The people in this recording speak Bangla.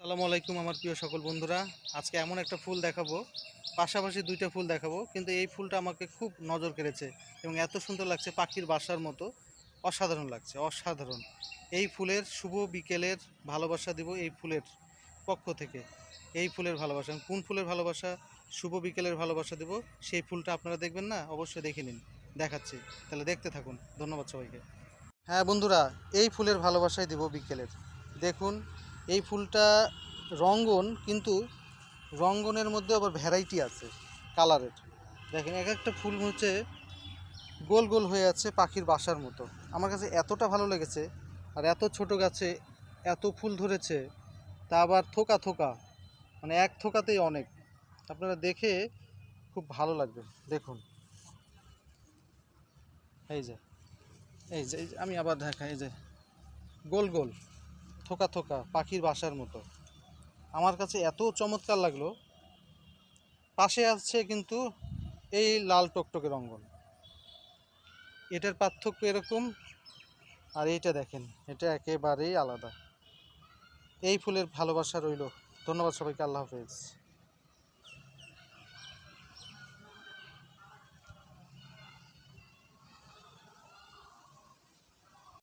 আসসালামু আলাইকুম আমার প্রিয় সকল বন্ধুরা। আজকে এমন একটা ফুল দেখাবো। পাশাপাশি দুইটা ফুল দেখাবো, কিন্তু এই ফুলটা আমাকে খুব নজর কেড়েছে এবং এত সুন্দর লাগছে পাখির বাসার মতো। অসাধারণ লাগছে, অসাধারণ। এই ফুলের শুভ বিকেলের ভালোবাসা দিব এই ফুলের পক্ষ থেকে। এই ফুলের ভালোবাসা কোন ফুলের ভালোবাসা শুভ বিকেলের ভালোবাসা দেব, সেই ফুলটা আপনারা দেখবেন না, অবশ্যই দেখে নিন। দেখাচ্ছি, তাহলে দেখতে থাকুন। ধন্যবাদ সবাইকে। হ্যাঁ বন্ধুরা, এই ফুলের ভালোবাসাই দেব বিকেলের। দেখুন এই ফুলটা রঙ্গন, কিন্তু রঙ্গনের মধ্যে আবার ভ্যারাইটি আছে কালারের দেখেন, এক একটা ফুল হচ্ছে গোল গোল হয়ে আছে পাখির বাসার মতো। আমার কাছে এতটা ভালো লেগেছে, আর এত ছোট গাছে এত ফুল ধরেছে, তা আবার থোকা থোকা মানে এক থোকাতেই অনেক। আপনারা দেখে খুব ভালো লাগবে। দেখুন। এই যে এই যে আমি আবার দেখা এই যে, গোল গোল। থোকা থোকা পাখির বাসার মতো। আমার কাছে এত চমৎকার লাগল। পাশে আছে কিন্তু এই লাল টকটকের অঙ্গন। এটার পার্থক্য এরকম। আর এইটা দেখেন, এটা একেবারেই আলাদা। এই ফুলের ভালোবাসা রইল। ধন্যবাদ সবাইকে, আল্লাহ হাফেজ।